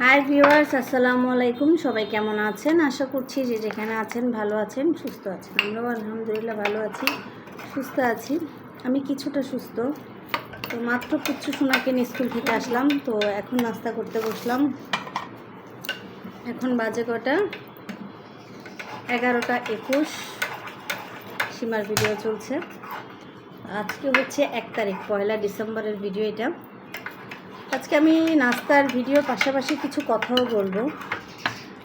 Hi viewers আসসালামু আলাইকুম। সবাই কেমন আছেন? আশা করছি যে যেখানে আছেন ভালো আছেন, সুস্থ আছেন। আমরাও আলহামদুলিল্লাহ ভালো আছি, সুস্থ আছি। আমি কিছুটা সুস্থ। তো মাত্র কিচ্ছু সোনাকে নিয়ে স্কুল থেকে আসলাম। তো এখন নাস্তা করতে বসলাম। এখন বাজে কটা? এগারোটা একুশ। সীমার ভিডিও চলছে। আজকে হচ্ছে এক তারিখ, পয়লা ডিসেম্বরের ভিডিও এটা। আজকে আমি নাস্তার ভিডিওর পাশাপাশি কিছু কথাও বলব।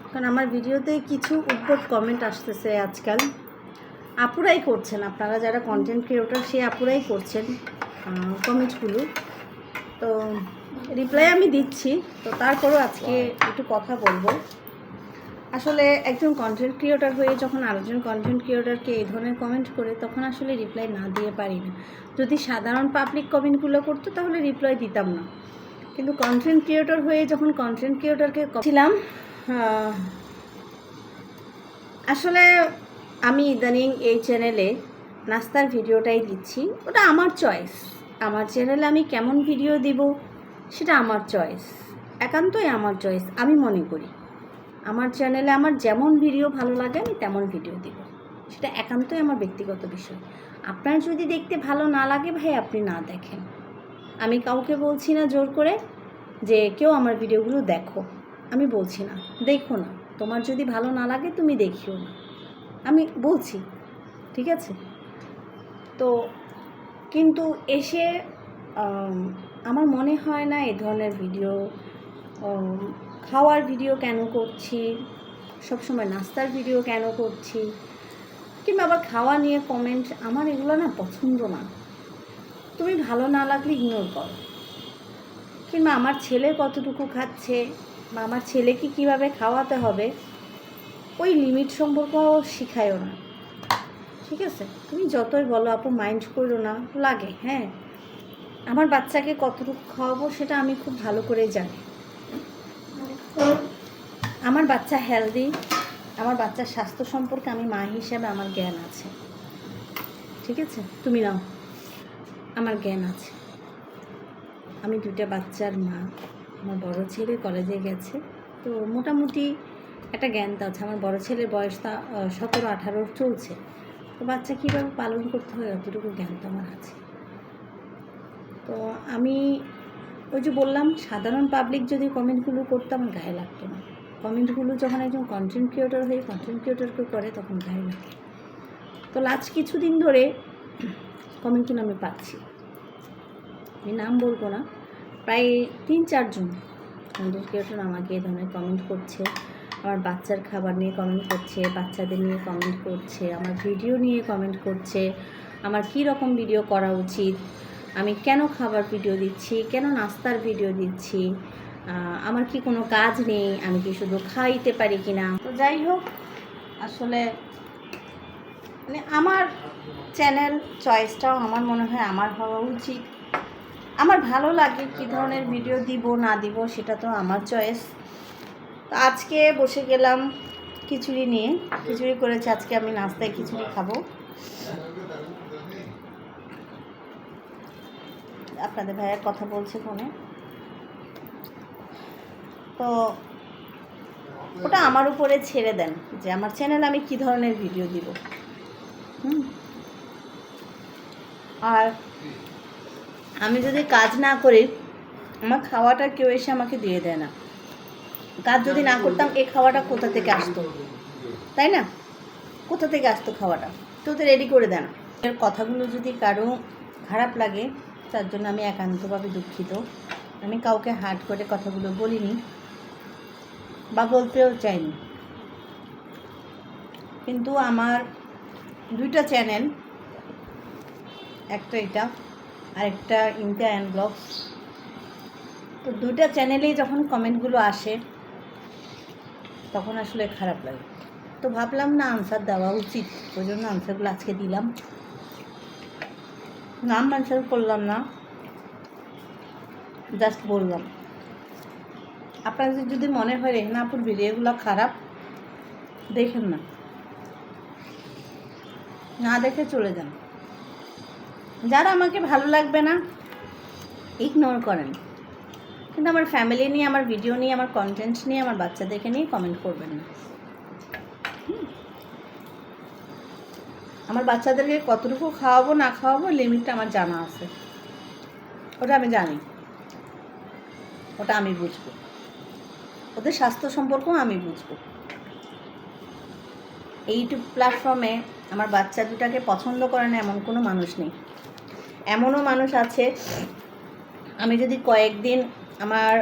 কারণ আমার ভিডিওতে কিছু উদ্ভট কমেন্ট আসতেছে আজকাল। আপুরাই করছেন আপনারা যারা কন্টেন্ট ক্রিয়েটর সে আপুরাই করছেন কমেন্টগুলো তো রিপ্লাই আমি দিচ্ছি তো তারপরও আজকে একটু কথা বলব। আসলে একজন কন্টেন্ট ক্রিয়েটার হয়ে যখন আরেকজন কন্টেন্ট ক্রিয়েটরকে এই ধরনের কমেন্ট করে তখন আসলে রিপ্লাই না দিয়ে পারি না। যদি সাধারণ পাবলিক কমেন্টগুলো করতো তাহলে রিপ্লাই দিতাম না। কিন্তু কন্টেন্ট ক্রিয়েটর হয়ে যখন কন্টেন্ট ক্রিয়েটরকে ছিলাম আসলে আমি ইদানিং এই চ্যানেলে নাস্তার ভিডিওটাই দিচ্ছি। ওটা আমার চয়েস আমার চ্যানেলে আমি কেমন ভিডিও দিব, সেটা আমার চয়েস একান্তই আমার চয়েস আমি মনে করি। আমার চ্যানেলে আমার যেমন ভিডিও ভালো লাগে, আমি তেমন ভিডিও দিব। সেটা একান্তই আমার ব্যক্তিগত বিষয়। আপনার যদি দেখতে ভালো না লাগে, ভাই, আপনি না দেখেন। আমি কাউকে বলছি না জোর করে যে কেউ আমার ভিডিওগুলো দেখো। আমি বলছি না। দেখো না। তোমার যদি ভালো না লাগে, তুমি দেখিও না। আমি বলছি, ঠিক আছে? তো কিন্তু এসে আমার মনে হয় না এ ধরনের ভিডিও খাওয়ার ভিডিও কেন করছি? সবসময় নাস্তার ভিডিও কেন করছি? কিংবা আবার খাওয়া নিয়ে কমেন্ট আমার এগুলো না পছন্দ না। তুমি ভালো না লাগলে ইগনোর করো। কিংবা আমার ছেলে কতটুকু খাচ্ছে, বা আমার ছেলেকে কীভাবে খাওয়াতে হবে, ওই লিমিট সম্পর্ক শিখায়ও না। ঠিক আছে? তুমি যতই বলো, আপু মাইন্ড করো না। লাগে হ্যাঁ? আমার বাচ্চাকে কতটুকু খাওয়াবো, সেটা আমি খুব ভালো করে জানি। আমার বাচ্চা হেলদি আমার বাচ্চার স্বাস্থ্য সম্পর্কে আমি মা হিসেবে আমার জ্ঞান আছে। ঠিক আছে? তুমি নাও। আমার জ্ঞান আছে। আমি দুটা বাচ্চার মা। আমার বড় ছেলে কলেজে গেছে। তো মোটামুটি একটা জ্ঞান তো আছে। আমার বড় ছেলের বয়স তা সতেরো, আঠারোর চলছে। তো বাচ্চা কীভাবে পালন করতে হয় অতটুকু জ্ঞান তো আমার আছে। তো আমি ওই যে বললাম, সাধারণ পাবলিক যদি কমেন্টগুলো করতো আমার গায়ে লাগতো না। কমেন্টগুলো যখন একজন কন্টেন্ট ক্রিয়েটর হয়ে কন্টেন্ট ক্রিয়েটরকে করে তখন গায়ে লাগে। তো লাস্ট কিছুদিন ধরে কমেন্টগুলো আমি পাচ্ছি। আমি নাম বলব না। প্রায় তিন চারজন কন্টেন্ট আমাকে এই ধরনের কমেন্ট করছে। আমার বাচ্চার খাবার নিয়ে কমেন্ট করছে, বাচ্চাদের নিয়ে কমেন্ট করছে, আমার ভিডিও নিয়ে কমেন্ট করছে, আমার কী রকম ভিডিও করা উচিত, আমি কেন খাবার ভিডিও দিচ্ছি, কেন নাস্তার ভিডিও দিচ্ছি আমার কি কোনো কাজ নেই, আমি কি শুধু খাইতে পারি কি না তো যাই হোক, আসলে মানে আমার চ্যানেল চয়েসটাও আমার মনে হয় আমার হওয়া উচিত। আমার ভালো লাগে কী ধরনের ভিডিও দিব, না দিব, সেটা তো আমার চয়েস তো আজকে বসে গেলাম খিচুড়ি নিয়ে। খিচুড়ি করেছে, আজকে আমি নাস্তায় খিচুড়ি খাব। আপনাদের ভাইয়ের কথা বলছে ফোনে তো ওটা আমার উপরে ছেড়ে দেন যে আমার চ্যানেল আমি কি ধরনের ভিডিও দিব। হুম? আর আমি যদি কাজ না করি, আমার খাওয়াটা কেউ এসে আমাকে দিয়ে দেয় না। কাজ যদি না করতাম এই খাওয়াটা কোথা থেকে আসতো? তাই না? কোথা থেকে আসতো খাওয়াটা? কেউ তো রেডি করে দেয় না। এর কথাগুলো যদি কারও খারাপ লাগে, তার জন্য আমি একান্তভাবে দুঃখিত। আমি কাউকে হার্ট করে কথাগুলো বলিনি বা বলতেও চাইনি। কিন্তু আমার দুইটা চ্যানেল একটা এটা আর একটা ইন্ডিয়া অ্যান্ড ব্লগস তো দুইটা চ্যানেলেই যখন কমেন্টগুলো আসে, তখন আসলে খারাপ লাগে। তো ভাবলাম, না আনসার দেওয়া উচিত। ওই জন্য আনসারগুলো আজকে দিলাম। নাম মেনশন করলাম না। জাস্ট বললাম। আপনাদের যদি মনে হয়, রেহনাপুর ভিডিওগুলো খারাপ, দেখেন না। না দেখে চলে যান। যারা আমাকে ভালো লাগবে না ইগনোর করেন। কিন্তু আমার ফ্যামিলি নিয়ে, আমার ভিডিও নিয়ে, আমার কন্টেন্ট নিয়ে, আমার বাচ্চাদেরকে নিয়ে কমেন্ট করবেন না। আমার বাচ্চাদেরকে কতটুকু খাওয়াবো, না খাওয়াবো লিমিটটা আমার জানা আছে। ওটা আমি জানি। ওটা আমি বুঝব। ওদের স্বাস্থ্য সম্পর্কেও আমি বুঝব। এই ইউটিউব প্ল্যাটফর্মে আমার বাচ্চা দুটাকে পছন্দ করে না এমন কোনো মানুষ নেই। এমনও মানুষ আছে, আমি যদি কয়েকদিন আমার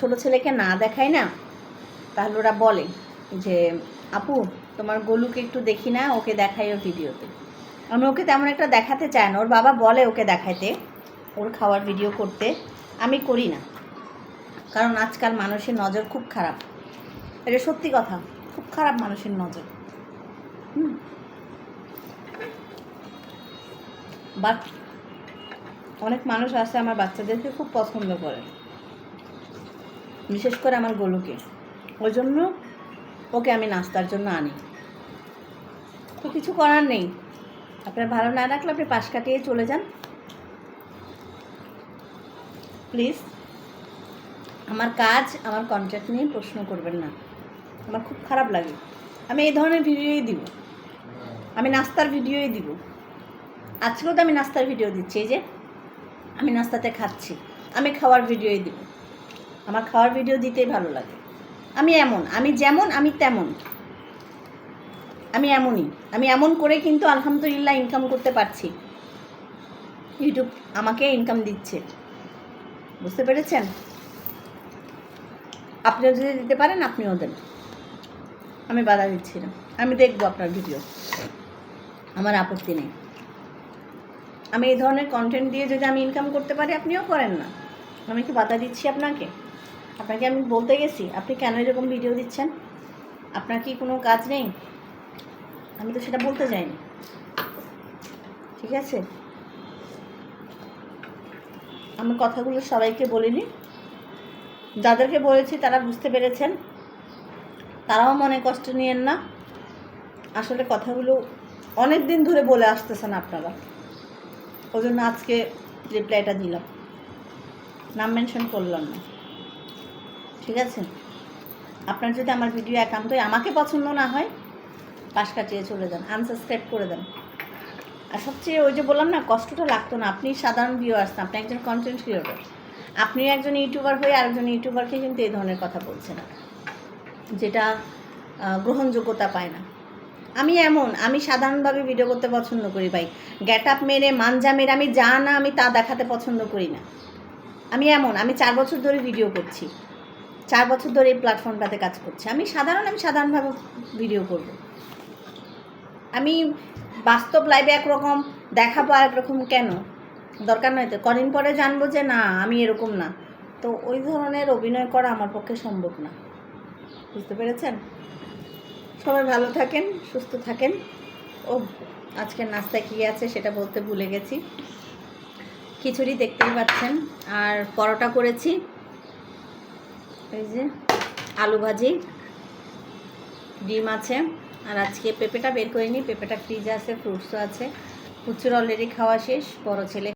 ছোট ছেলেকে না দেখাই না, তাহলে ওরা বলে যে, আপু, তোমার গোলুকে একটু দেখি না, ওকে দেখাই ও ভিডিওতে। আমি ওকে তেমন একটা দেখাতে চাই না, ওর বাবা বলে ওকে দেখাইতে, ওর খাওয়ার ভিডিও করতে, আমি করি না। কারণ আজকাল মানুষের নজর খুব খারাপ। এটা সত্যি কথা, খুব খারাপ মানুষের নজর। হুম। বাট অনেক মানুষ আছে আমার বাচ্চাদেরকে খুব পছন্দ করে। বিশেষ করে আমার গোলুকে। ওই জন্য ওকে আমি নাস্তার জন্য আনি। তো কিছু করার নেই। আপনার ভালো না রাখলে আপনি পাশ কাটিয়ে চলে যান। প্লিজ, আমার কাজ, আমার কন্ট্যাক্ট নিয়ে প্রশ্ন করবেন না। আমার খুব খারাপ লাগে। আমি এই ধরনের ভিডিওই দিব। আমি নাস্তার ভিডিওই দিব। আজকেও তো আমি নাস্তার ভিডিও দিচ্ছি, এই যে। আমি নাস্তাতে খাচ্ছি। আমি খাওয়ার ভিডিওই দিব। আমার খাওয়ার ভিডিও দিতেই ভালো লাগে। আমি এমন, আমি যেমন, আমি তেমন। আমি এমনই। আমি এমন করে কিন্তু আলহামদুলিল্লাহ ইনকাম করতে পারছি। ইউটিউব আমাকে ইনকাম দিচ্ছে। বুঝতে পেরেছেন? আপনিও যদি দিতে পারেন, আপনিও দেন। আমি বাধা দিচ্ছি না। আমি দেখব আপনার ভিডিও। আমার আপত্তি নেই। আমি এই ধরনের কন্টেন্ট দিয়ে যদি আমি ইনকাম করতে পারি, আপনিও করেন না। আমি কি বাধা দিচ্ছি আপনাকে। আপনাকে আমি বলতে গেছি, আপনি কেন এরকম ভিডিও দিচ্ছেন? আপনার কি কোনো কাজ নেই? আমি তো সেটা বলতে যাইনি। ঠিক আছে? আমি কথাগুলো সবাইকে বলিনি। যাদেরকে বলেছি তারা বুঝতে পেরেছেন। তারাও মনে কষ্ট নিয়েন না। আসলে কথাগুলো অনেক দিন ধরে বলে আসতেছেন আপনারা। ওই জন্য আজকে রিপ্লাইটা দিলাম। নাম মেনশন করলাম না। ঠিক আছে? আপনার যদি আমার ভিডিও একান্তই আমাকে পছন্দ না হয়, পাশ কাটিয়ে চলে যান। আনসাবস্ক্রাইব করে দেন। আর সবচেয়ে ওই যে বললাম না, কষ্টটা লাগতো না। আপনি সাধারণ ভিউ আসতেন আপনি একজন কন্টেন্ট ক্রিয়েটর আপনিও একজন ইউটিউবার হয়ে আরেকজন ইউটিউবারকে কিন্তু এই ধরনের কথা বলছেন যেটা গ্রহণযোগ্যতা পায় না। আমি এমন, আমি সাধারণভাবে ভিডিও করতে পছন্দ করি ভাই। গ্যাট আপ মেরে মানজা মেরে, আমি যা না আমি তা দেখাতে পছন্দ করি না। আমি এমন, আমি চার বছর ধরে ভিডিও করছি। চার বছর ধরে এই প্ল্যাটফর্মটাতে কাজ করছি। আমি সাধারণ, আমি সাধারণভাবে ভিডিও করব। আমি বাস্তব লাইভে একরকম, দেখাবো একরকম কেন? দরকার নয় তো। কদিন পরে জানব যে না, আমি এরকম না। তো ওই ধরনের অভিনয় করা আমার পক্ষে সম্ভব না। বুঝতে পেরেছেন? সবাই ভালো থাকেন, সুস্থ থাকেন। ও, আজকের নাস্তায় কী আছে সেটা বলতে ভুলে গেছি। খিচুড়ি দেখতেই পাচ্ছেন। আর পরোটা করেছি। এই যে আলু ভাজি, ডিম আছে। আর আজকে পেঁপেটা বের করে নিই পেঁপেটা ফ্রিজে আছে ফ্রুটসও আছে। কুচুর অলরেডি খাওয়া শেষ, বড় ছেলে